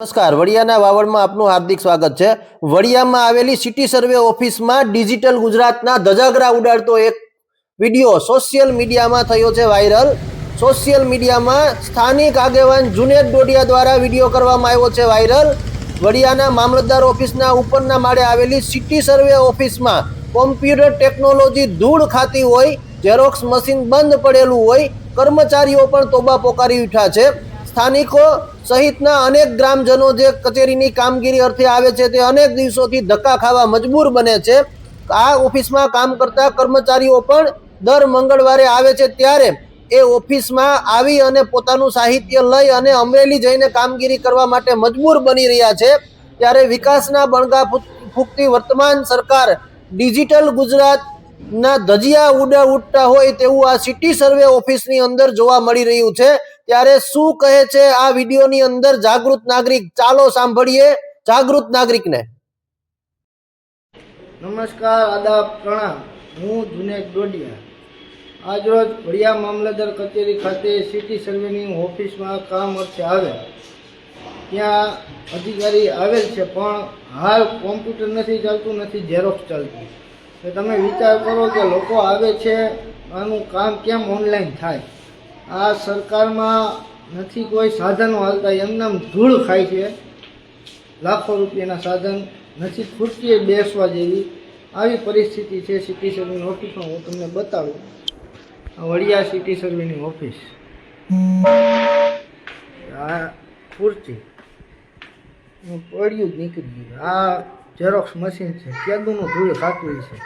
નમસ્કાર, વડિયાના વાવડમાં આપનું હાર્દિક સ્વાગત છે. વડિયામાં આવેલી સિટી સર્વે ઓફિસમાં ડિજિટલ ગુજરાતના ધજાગરા ઉડાડતો એક વીડિયો સોશિયલ મીડિયામાં થયો છે વાયરલ. સોશિયલ મીડિયામાં સ્થાનિક આગેવાન જુનેદ ડોડિયા દ્વારા વીડિયો કરવામાં આવ્યો છે વાયરલ. વડિયાના મામલતદાર ઓફિસના ઉપરના માળે આવેલી સિટી સર્વે ઓફિસમાં કોમ્પ્યુટર ટેકનોલોજી ધૂળ ખાતી હોય, ઝેરોક્સ મશીન બંધ પડેલું હોય, કર્મચારીઓ પણ તોબા પોકારી ઉઠ્યા છે. સ્થાનિકો સહિતના અનેક ગ્રામજનો જે કચેરીની કામગીરી અર્થે આવે છે તે અનેક દિવસોથી ધક્કા ખાવા મજબૂર બને છે. આ ઓફિસમાં કામ કરતા કર્મચારીઓ પણ દર મંગળવારે આવે છે ત્યારે એ ઓફિસમાં આવી અને પોતાનું સાહિત્ય લઈ અને અમરેલી જઈને કામગીરી કરવા માટે મજબૂર બની રહ્યા છે. ત્યારે વિકાસના બણગા ફૂંકતી વર્તમાન સરકાર ડિજિટલ ગુજરાતના ધજિયા ઉડા ઉડતા હોય તેવું આ સિટી સર્વે ઓફિસની અંદર જોવા મળી રહ્યું છે. ત્યારે શું કહે છે આ વિડીયોની અંદર જાગૃત નાગરિક? ચાલો સાંભળીએ જાગૃત નાગરિકને. નમસ્કાર, આદાબ, પ્રણામ. હું જુનેદ ડોડિયા. આજરોજ ભડિયા મામલતદાર કચેરી ખાતે સિટી સર્વેની ઓફિસમાં કામ અર્થે આવે ત્યાં અધિકારી આવેલ છે, પણ હાલ કોમ્પ્યુટર નથી ચાલતું, નથી ઝેરોક્સ ચાલતું. તો તમે વિચાર કરો કે લોકો આવે છે, આનું કામ કેમ ઓનલાઈન થાય? આ સરકારમાં નથી કોઈ સાધનો હાલતા એમનેમ ધૂળ ખાય છે. લાખો રૂપિયાના સાધન નથી ખુરશીએ બેસવા જેવી આવી પરિસ્થિતિ છે સિટી સર્વેની ઓફિસમાં હું તમને બતાવું. વડિયા સિટી સર્વેની ઓફિસ આ ખુરશી પડ્યું જ નીકળી ગયું. આ ઝેરોક્સ મશીન છે, કેદુનું ધૂળ ખાતું છે.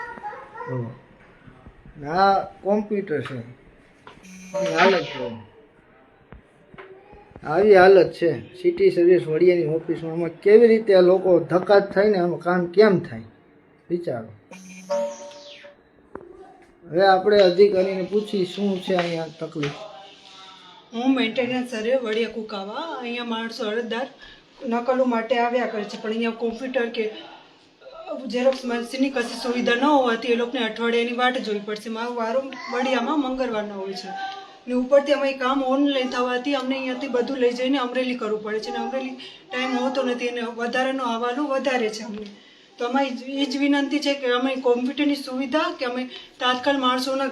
ને આ કોમ્પ્યુટર છે. હાલત. આવી હાલત છે. સિટી સર્વિસ વડિયાની ઓફિસમાં આમાં કેવી રીતે લોકો ધક્કા થાય ને આનું કામ કેમ થાય? વિચારો. હવે આપણે અધિકારીને પૂછી શું છે અહીંયા તકલીફ? હું મેન્ટેનન્સ સર્વે વડિયા કુકાવા. અહીંયા માણસો અરજદાર નકલો માટે આવ્યા કરે છે, પણ અહીંયા કોમ્પ્યુટર કે ઝેરોક્સ મશીનની કશી સુવિધા ન હોવાથી એ લોકોને અઠવાડિયાની વાટ જોવી પડશે. મારો વારો વડિયામાં મંગળવારનો હોય છે. ને ઉપરથી અમે કામ ઓનલાઈન થવાથી અમને અહીંયાથી બધું લઈ જઈને અમરેલી કરવું પડે છે. ને અમરેલી ટાઈમ હોતો નથી અને વધારાનો હવાલો વધારે છે અમને. તો અમારી એ જ વિનંતી છે કે અમે કોમ્પ્યુટરની સુવિધા કે અમે તાત્કાલ માણસોના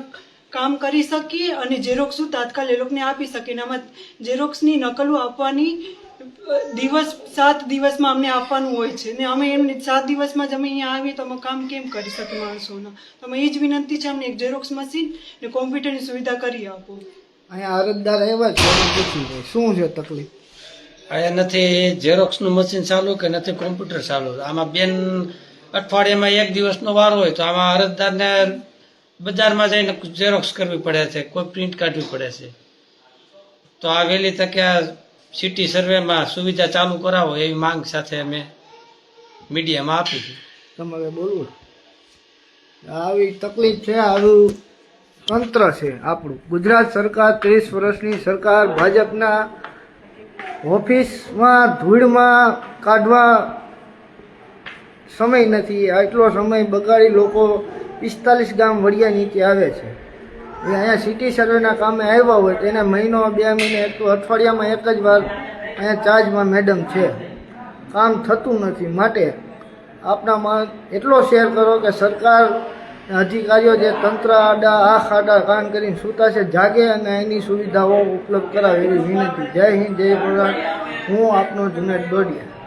કામ કરી શકીએ અને ઝેરોક્સું તાત્કાલ એ લોકોને આપી શકીએ. અને આમાં ઝેરોક્સની નકલો આપવાની દિવસ સાત દિવસમાં અમને આપવાનું હોય છે. ને અમે એમને સાત દિવસમાં જ અમે અહીંયા આવીએ તો અમે કામ કેમ કરી શકીએ માણસોના? તો અમે એ જ વિનંતી છે અમને એક ઝેરોક્સ મશીન ને કોમ્પ્યુટરની સુવિધા કરી આપો. અહીંયા અરજદાર આવ્યા છે શું છે તકલીફ? અહીંયા નથી ઝેરોક્સનું મશીન ચાલુ કે નથી કોમ્પ્યુટર ચાલુ? આમાં બેન અઠવાડિયામાં એક દિવસનો વાર હોય તો આમાં અરજદારને બજારમાં જઈને ઝેરોક્સ કરવી પડે છે કોઈ પ્રિન્ટ કાઢવી પડે છે. તો આ વહેલી તકે આ સિટી સર્વેમાં સુવિધા ચાલુ કરાવો એવી માંગ સાથે અમે મીડિયામાં આપી તમારે બોલવું આવી તકલીફ છે, આવું તંત્ર છે આપણું. ગુજરાત સરકાર ત્રીસ વર્ષની સરકાર ભાજપના ઓફિસમાં ધૂળમાં કાઢવા સમય નથી. આટલો સમય બગાડી લોકો પિસ્તાલીસ ગામ વડિયા નીચે આવે છે. એ અહીંયા સિટી સર્વેના કામે આવ્યા હોય તો એને મહિનો, બે મહિને, એક અઠવાડિયામાં એક જ વાર અહીંયા ચાર્જમાં મેડમ છે. કામ થતું નથી માટે આપણામાં એટલો શેર કરો કે સરકાર અધિકારીઓ જે તંત્ર આડા, આખ આડા કાન કરીને સૂતા છે, જાગે અને એની સુવિધાઓ ઉપલબ્ધ કરાવે એવી વિનંતી. જય હિન્દ, જય ભારત. હું આપનો જુનેદ દોડિયા.